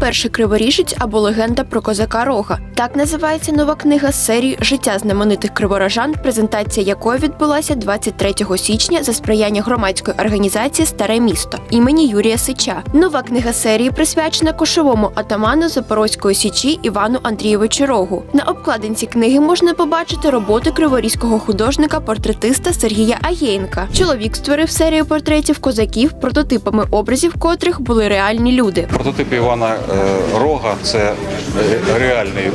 перший криворіжець або легенда про козака Рога. Так називається нова книга з серії Життя знаменитих криворожан, презентація якої відбулася 23 січня за сприяння громадської організації Старе місто імені Юрія Сича. Нова книга серії присвячена кошовому атаману Запорозької січі Івану Андрійовичу Рогу. На обкладинці книги можна побачити роботи криворізького художника-портретиста Сергія Аєнка. Чоловік створив серію портретів козаків, прототипами образів котрих були реальні люди. Прототип Івана е, Рога це е, реальний е,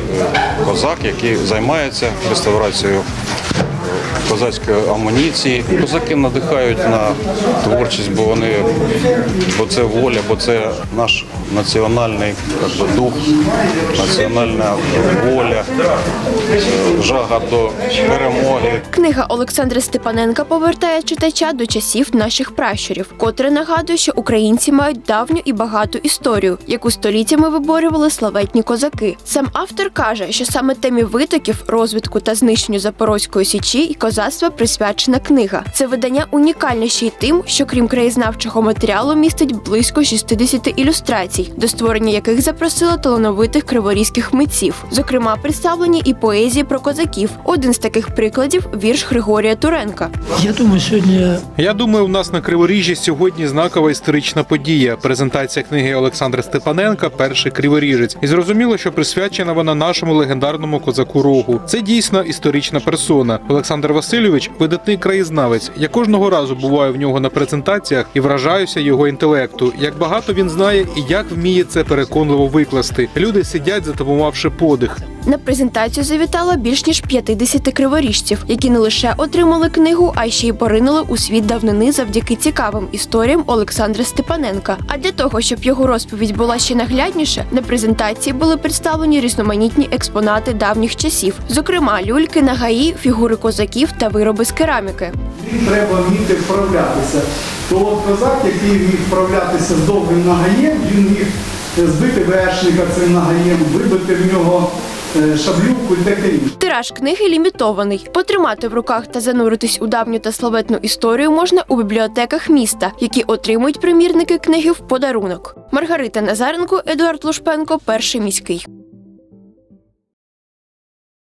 козак, який займається реставрацією е, козацької амуніції. Козаки надихають на творчість, бо вони бо це воля, бо це наш національний би, дух, національна воля, жага до перемоги. Книга Олександра Степаненка повертає читача до часів наших пращурів, котре нагадує, що українці мають давню і багату історію, яку століттями виборювали славетні козаки. Сам автор каже, що саме темі витоків, розвитку та знищенню Запорозької січі і козацтва присвячена книга. Це видання унікальне ще й тим, що крім краєзнавчого матеріалу містить близько 60 ілюстрацій, до створення яких запросили талановитих криворізьких митців. Зокрема, представлені і поезії про козаків. Один з таких прикладів вірш Григорія Туренка. Я думаю, сьогодні Я думаю, у нас на Криворіжжі сьогодні знакова історична подія. Презентація книги Олександра Степаненка Перший криворіжець. І зрозуміло, що присвячена вона нашому легендарному козаку Рогу. Це дійсно історична персона. Олександр Васильович видатний краєзнавець. Я кожного разу буваю в нього на презентаціях і вражаюся його інтелекту. Як багато він знає і як вміє це переконливо викласти. Люди сидять, затамувавши подих. На презентацію завітало більш ніж 50 криворіжців, які не лише отримали книгу, а ще й поринули у світ давнини завдяки цікавим історіям Олександра Степаненка. А для того, щоб його розповідь була ще наглядніше, на презентації були представлені різноманітні експонати давніх часів, зокрема люльки, нагаї, фігури козаків та вироби з кераміки. Треба вміти вправлятися. То от козак, який міг вправлятися з довгим нагаєм, він міг збити вершника цим нагаєм, вибити в нього шаблюку і таке інше. Тираж книги лімітований. Потримати в руках та зануритись у давню та славетну історію можна у бібліотеках міста, які отримують примірники книги в подарунок. Маргарита Назаренко, Едуард Лушпенко, перший міський.